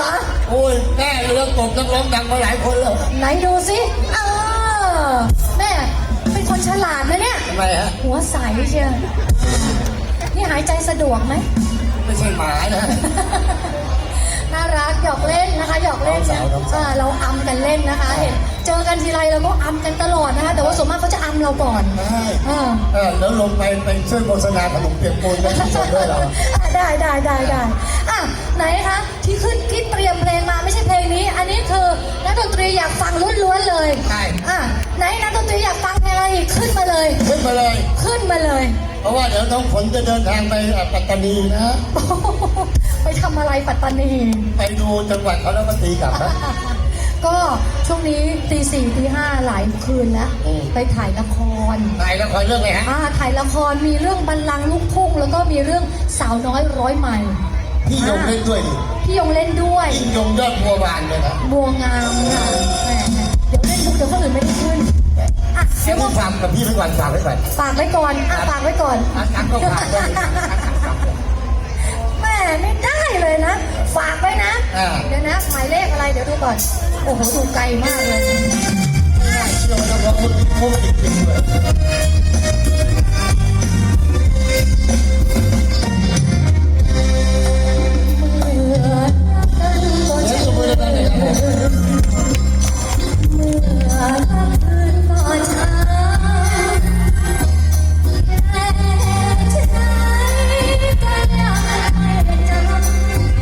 เหรอ โอ้ยแม่เรื่องตบนักร้องดังมาหลายคนแล้วไหนดูสิเออแม่เป็นคนฉลาดนะเนี่ย ทำไมฮะ หัวใสเชียวนี่หายใจสะดวกไหม ไม่ใช่หมานะ น่ารักหยอกเล่นนะคะหยอกเล่นน้องสาวน้องสาว เออเราอำกันเล่นนะคะเห็นเจอกันทีไรเราก็อำกันตลอดนะคะ แต่ว่าส่วนมากเขาจะอำเราก่อนใช่เออเออแล้วลงไปเป็นช่วยโฆษณาขนมเปียกปูนให้ทุกคนด้วยเหรอ อะได้ได้ได้ได้อะไหนคะ คือนักดนตรีอยากฟังล้วนๆเลยใช่ อะไหนนักดนตรีอยากฟังเพลงอะไรอีกขึ้นมาเลย ขึ้นมาเลย ขึ้นมาเลย เพราะว่าเดี๋ยวน้องฝนจะเดินทางไปปัตตานีนะ ไปทำอะไรปัตตานี ไปดูจังหวัดเขาแล้วก็ตีกลับนะ ก็ช่วงนี้ตีสี่ตีห้าหลายคืนแล้ว อืม ไปถ่ายละครถ่ายละครเรื่องอะไรฮะ อ่าถ่ายละครมีเรื่องบัลลังก์ลูกทุ่งแล้วก็มีเรื่องสาวน้อยร้อยใหม่ พี่ยงเล่นด้วยดิพี่ยงเล่นด้วยพี่ยงยอดบัวบานเลยนะบัวงามค่ะแหมเดี๋ยวเล่นมุกเดี๋ยวคนอื่นไม่ได้ขึ้นอะแค่เดี๋ยวพี่มาฟังกับพี่ไปก่อนฝากไว้ก่อนฝากไว้ก่อนอะฝากไว้ก่อน อันนั้นก็ฝากไว้แม่ไม่ได้เลยนะ ฝากไว้นะ อ่าเดี๋ยวนะหมายเลขอะไรเดี๋ยวดูก่อน โอ้โหดูไกลมากเลยเชื่อว่าน้องๆพูดพูดจริงๆเลย